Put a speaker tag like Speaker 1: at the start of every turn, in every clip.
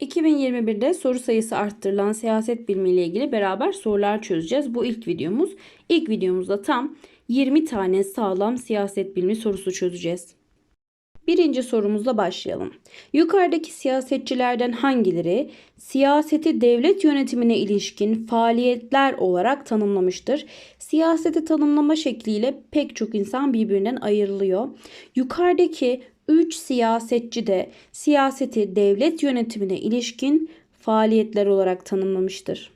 Speaker 1: 2021'de soru sayısı arttırılan siyaset bilimi ile ilgili beraber sorular çözeceğiz. Bu ilk videomuz. İlk videomuzda tam 20 tane sağlam siyaset bilimi sorusu çözeceğiz. Birinci sorumuzla başlayalım. Yukarıdaki siyasetçilerden hangileri siyaseti devlet yönetimine ilişkin faaliyetler olarak tanımlamıştır? Siyaseti tanımlama şekliyle pek çok insan birbirinden ayrılıyor. Yukarıdaki 3 siyasetçi de siyaseti devlet yönetimine ilişkin faaliyetler olarak tanımlamıştır.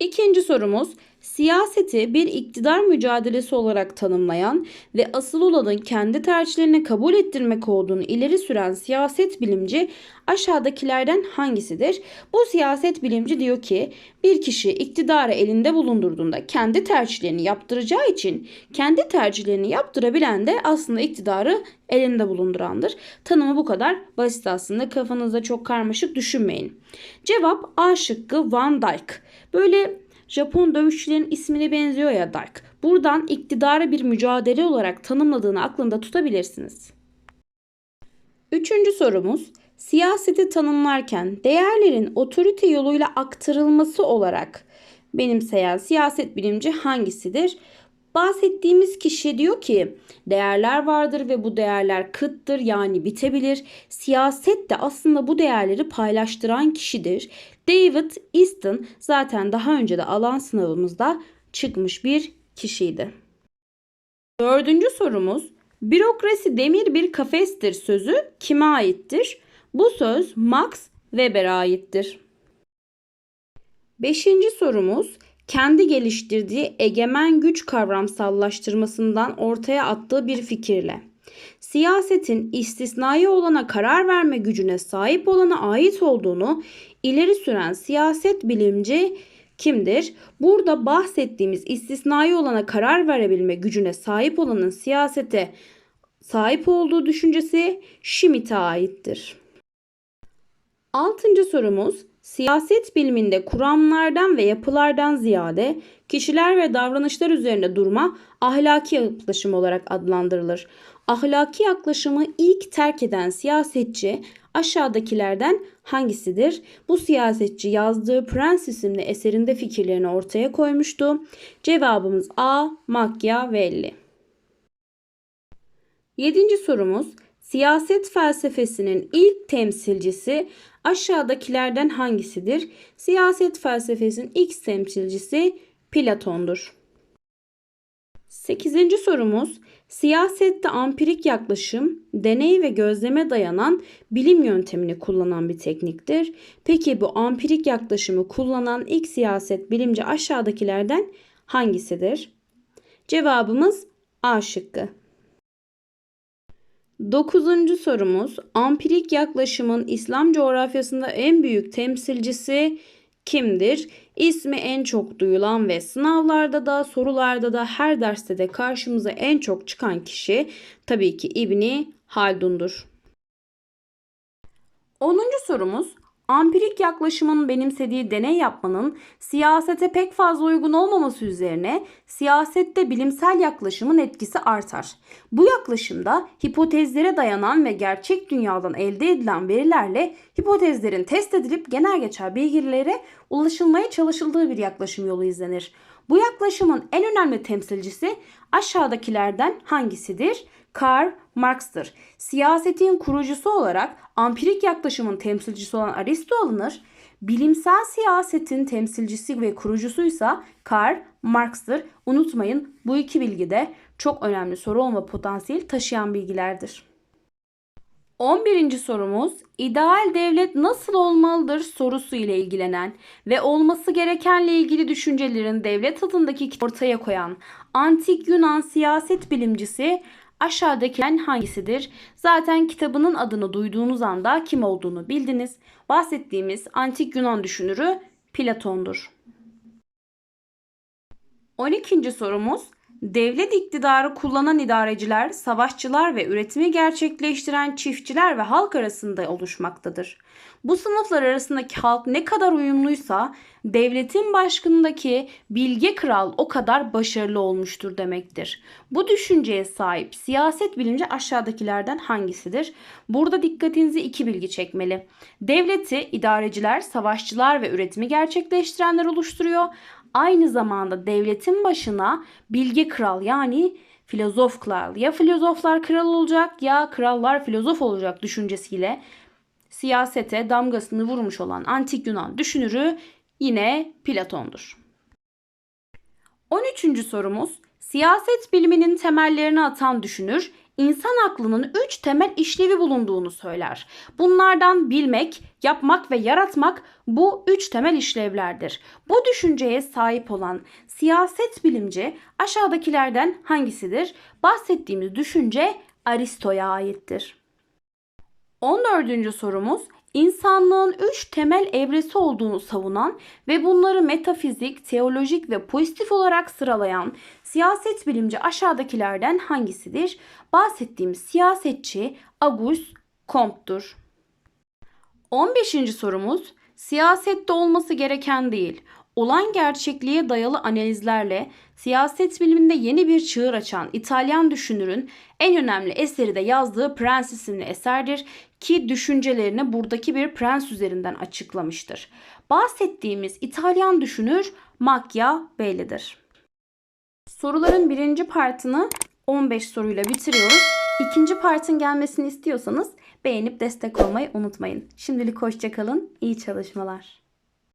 Speaker 1: İkinci sorumuz siyaseti bir iktidar mücadelesi olarak tanımlayan ve asıl olanın kendi tercihlerini kabul ettirmek olduğunu ileri süren siyaset bilimci aşağıdakilerden hangisidir? Bu siyaset bilimci diyor ki bir kişi iktidarı elinde bulundurduğunda kendi tercihlerini yaptıracağı için kendi tercihlerini yaptırabilen de aslında iktidarı elinde bulundurandır. Tanımı bu kadar basit aslında kafanızda çok karmaşık düşünmeyin. Cevap A şıkkı Van Dyck. Böyle Japon dövüşçülerin ismine benziyor ya Dark. Buradan iktidarı bir mücadele olarak tanımladığını aklında tutabilirsiniz. Üçüncü sorumuz siyaseti tanımlarken değerlerin otorite yoluyla aktarılması olarak benimseyen siyaset bilimci hangisidir? Bahsettiğimiz kişi diyor ki değerler vardır ve bu değerler kıttır yani bitebilir. Siyaset de aslında bu değerleri paylaştıran kişidir. David Easton zaten daha önce de alan sınavımızda çıkmış bir kişiydi. Dördüncü sorumuz bürokrasi demir bir kafestir sözü kime aittir? Bu söz Max Weber'e aittir. Beşinci sorumuz kendi geliştirdiği egemen güç kavramsallaştırmasından ortaya attığı bir fikirle siyasetin istisnai olana karar verme gücüne sahip olana ait olduğunu ileri süren siyaset bilimci kimdir? Burada bahsettiğimiz istisnai olana karar verebilme gücüne sahip olanın siyasete sahip olduğu düşüncesi Schmitt'e aittir. Altıncı sorumuz siyaset biliminde kuramlardan ve yapılardan ziyade kişiler ve davranışlar üzerinde durma ahlaki yaklaşım olarak adlandırılır. Ahlaki yaklaşımı ilk terk eden siyasetçi aşağıdakilerden hangisidir? Bu siyasetçi yazdığı Prens isimli eserinde fikirlerini ortaya koymuştu. Cevabımız A. Machiavelli. Yedinci sorumuz Siyaset felsefesinin ilk temsilcisi aşağıdakilerden hangisidir? Siyaset felsefesinin ilk temsilcisi Platon'dur. Sekizinci sorumuz siyasette ampirik yaklaşım, deney ve gözleme dayanan bilim yöntemini kullanan bir tekniktir. Peki bu ampirik yaklaşımı kullanan ilk siyaset bilimci aşağıdakilerden hangisidir? Cevabımız A şıkkı. Dokuzuncu sorumuz ampirik yaklaşımın İslam coğrafyasında en büyük temsilcisi kimdir? İsmi en çok duyulan ve sınavlarda da sorularda da her derste de karşımıza en çok çıkan kişi tabii ki İbni Haldun'dur. 10. sorumuz ampirik yaklaşımın benimsediği deney yapmanın siyasete pek fazla uygun olmaması üzerine siyasette bilimsel yaklaşımın etkisi artar. Bu yaklaşımda hipotezlere dayanan ve gerçek dünyadan elde edilen verilerle hipotezlerin test edilip genel geçer bilgilere ulaşılmaya çalışıldığı bir yaklaşım yolu izlenir. Bu yaklaşımın en önemli temsilcisi aşağıdakilerden hangisidir? Karl Marx'tır. Siyasetin kurucusu olarak ampirik yaklaşımın temsilcisi olan Aristo alınır. Bilimsel siyasetin temsilcisi ve kurucusuysa Karl Marx'tır. Unutmayın bu iki bilgi de çok önemli soru olma potansiyeli taşıyan bilgilerdir. 11. sorumuz ideal devlet nasıl olmalıdır sorusu ile ilgilenen ve olması gerekenle ilgili düşüncelerin devlet adındaki ortaya koyan antik Yunan siyaset bilimcisi aşağıdakilerden hangisidir? Zaten kitabının adını duyduğunuz anda kim olduğunu bildiniz. Bahsettiğimiz antik Yunan düşünürü Platon'dur. 12. sorumuz Devlet iktidarı kullanan idareciler, savaşçılar ve üretimi gerçekleştiren çiftçiler ve halk arasında oluşmaktadır. Bu sınıflar arasındaki halk ne kadar uyumluysa devletin başkanındaki bilge kral o kadar başarılı olmuştur demektir. Bu düşünceye sahip siyaset bilimci aşağıdakilerden hangisidir? Burada dikkatinizi iki bilgi çekmeli. Devleti idareciler, savaşçılar ve üretimi gerçekleştirenler oluşturuyor. Aynı zamanda devletin başına bilge kral yani filozof kral ya filozoflar kral olacak ya krallar filozof olacak düşüncesiyle siyasete damgasını vurmuş olan antik Yunan düşünürü yine Platon'dur. 13. sorumuz siyaset biliminin temellerini atan düşünür insan aklının üç temel işlevi bulunduğunu söyler. Bunlardan bilmek, yapmak ve yaratmak bu üç temel işlevlerdir. Bu düşünceye sahip olan siyaset bilimci aşağıdakilerden hangisidir? Bahsettiğimiz düşünce Aristo'ya aittir. 14. sorumuz insanlığın üç temel evresi olduğunu savunan ve bunları metafizik, teolojik ve pozitif olarak sıralayan siyaset bilimci aşağıdakilerden hangisidir? Bahsettiğimiz siyasetçi Auguste Comte'dur. 15. sorumuz siyasette olması gereken değil, olan gerçekliğe dayalı analizlerle siyaset biliminde yeni bir çığır açan İtalyan düşünürün en önemli eseri de yazdığı Prens isimli eserdir ki düşüncelerini buradaki bir prens üzerinden açıklamıştır. Bahsettiğimiz İtalyan düşünür Machiavelli'dir. Soruların birinci partını 15 soruyla bitiriyoruz. İkinci partın gelmesini istiyorsanız beğenip destek olmayı unutmayın. Şimdilik hoşçakalın, iyi çalışmalar.